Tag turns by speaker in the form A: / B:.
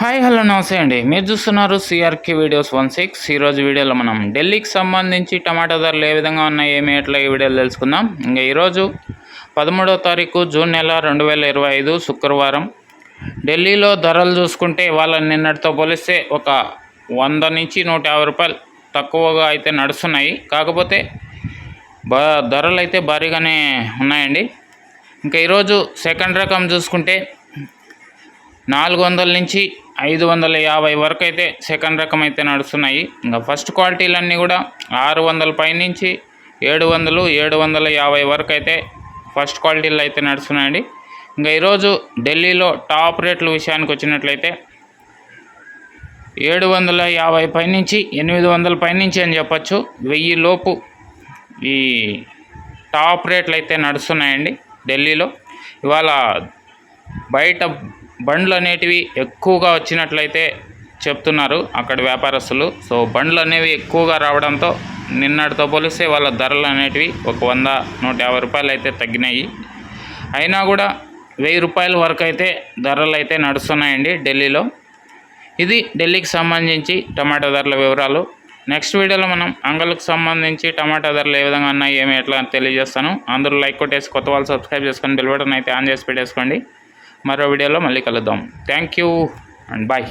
A: Hi hello నమస్తే అండి. మీరు చూస్తున్నారు సిఆర్కే వీడియోస్ వన్ సిక్స్ ఈరోజు వీడియోలో మనం ఢిల్లీకి సంబంధించి టమాటా ధరలు ఏ విధంగా ఉన్నాయి ఏమి ఎట్లా ఈ వీడియోలు తెలుసుకుందాం. ఇంకా ఈరోజు పదమూడవ తారీఖు జూన్ నెల రెండు వేల ఇరవై ఐదు శుక్రవారం. ఢిల్లీలో ధరలు చూసుకుంటే ఇవాళ నిన్నటితో పోలిస్తే ఒక వంద నుంచి నూట యాభై రూపాయలు తక్కువగా అయితే నడుస్తున్నాయి. కాకపోతే బా ధరలు అయితే భారీగానే ఉన్నాయండి. ఇంకా ఈరోజు సెకండ్ రకం చూసుకుంటే నాలుగు వందల నుంచి ఐదు వందల యాభై వరకు అయితే సెకండ్ రకం అయితే నడుస్తున్నాయి. ఇంకా ఫస్ట్ క్వాలిటీలన్నీ కూడా ఆరు వందల పైనుంచి ఏడు వందలు ఏడు వందల యాభై వరకు అయితే ఫస్ట్ క్వాలిటీలు అయితే నడుస్తున్నాయండి. ఇంకా ఈరోజు ఢిల్లీలో టాప్ రేట్ల విషయానికి వచ్చినట్లయితే ఏడు వందల యాభై పైనుంచి ఎనిమిది వందల పైనుంచి అని చెప్పచ్చు. వెయ్యి లోపు ఈ టాప్ రేట్లు అయితే నడుస్తున్నాయండి ఢిల్లీలో. ఇవాళ బయట బండ్లు అనేటివి ఎక్కువగా వచ్చినట్లయితే చెప్తున్నారు అక్కడ వ్యాపారస్తులు. సో బండ్లు అనేవి ఎక్కువగా రావడంతో నిన్నటితో పోలిస్తే వాళ్ళ ధరలు అనేటివి ఒక వంద నూట యాభై రూపాయలు అయితే తగ్గినాయి. అయినా కూడా వెయ్యి రూపాయల వరకు అయితే ధరలు అయితే నడుస్తున్నాయండి ఢిల్లీలో. ఇది ఢిల్లీకి సంబంధించి టమాటా ధరల వివరాలు. నెక్స్ట్ వీడియోలో మనం అంగళ్ళకు సంబంధించి టమాటా ధరలు ఏ విధంగా ఉన్నాయి ఏమి ఎట్లా తెలియజేస్తాను. అందరూ లైక్ కొట్టేసి కొత్త వాళ్ళు సబ్స్క్రైబ్ చేసుకొని బెల్ బటన్ అయితే ఆన్ చేసి పెట్టేసుకోండి. మరో వీడియోలో మళ్ళీ కలుద్దాం. Thank you and bye